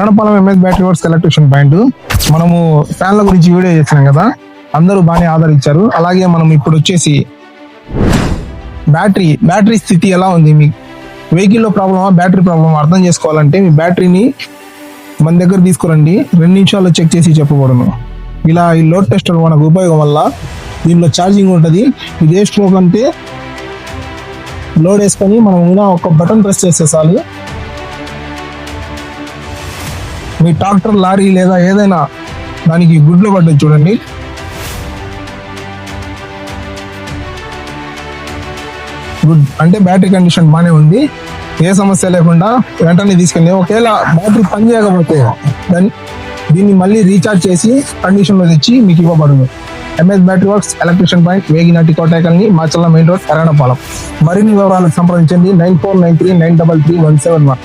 Aranapalem MS battery works electrician point మనము ఫ్యాన్ల గురించి వీడియో చేసినాం కదా అందరూ బాగానే ఆదరించారు. అలాగే మనం ఇప్పుడు వచ్చేసి బ్యాటరీ బ్యాటరీ స్థితి ఎలా ఉంది? మీ వెహికల్లో ప్రాబ్లమా బ్యాటరీ ప్రాబ్లమా అర్థం చేసుకోవాలంటే మీ బ్యాటరీని మన దగ్గర తీసుకురండి. రెండు నిమిషాల్లో చెక్ చేసి చెప్పకూడదు ఇలా ఈ లోడ్ టెస్టర్ మనకు ఉపయోగం వల్ల దీనిలో ఛార్జింగ్ ఉంటుంది. ఇది ఏ స్ట్రోక్ అంటే లోడ్ వేసుకొని మనం ఇలా ఒక బటన్ ప్రెస్ చేస్తే చాలు మీ ట్రాక్టర్ లారీ లేదా ఏదైనా దానికి గుడ్లు పడ్డది చూడండి. గుడ్. అంటే బ్యాటరీ కండిషన్ బాగానే ఉంది. ఏ సమస్య లేకుండా వెంటనే తీసుకెళ్ళి ఒకవేళ బ్యాటరీ పని చేయకపోతే దాన్ని దీన్ని మళ్ళీ రీఛార్జ్ చేసి కండిషన్లో తెచ్చి మీకు ఇవ్వబడును. MS battery works electrician point వేగినటి కోటాకల్ని మాచల్ల మెయిన్ రోడ్ కరణపాలెం మరిన్ని వివరాలకు సంప్రదించండి. Nine four nine three nine double three one seven one.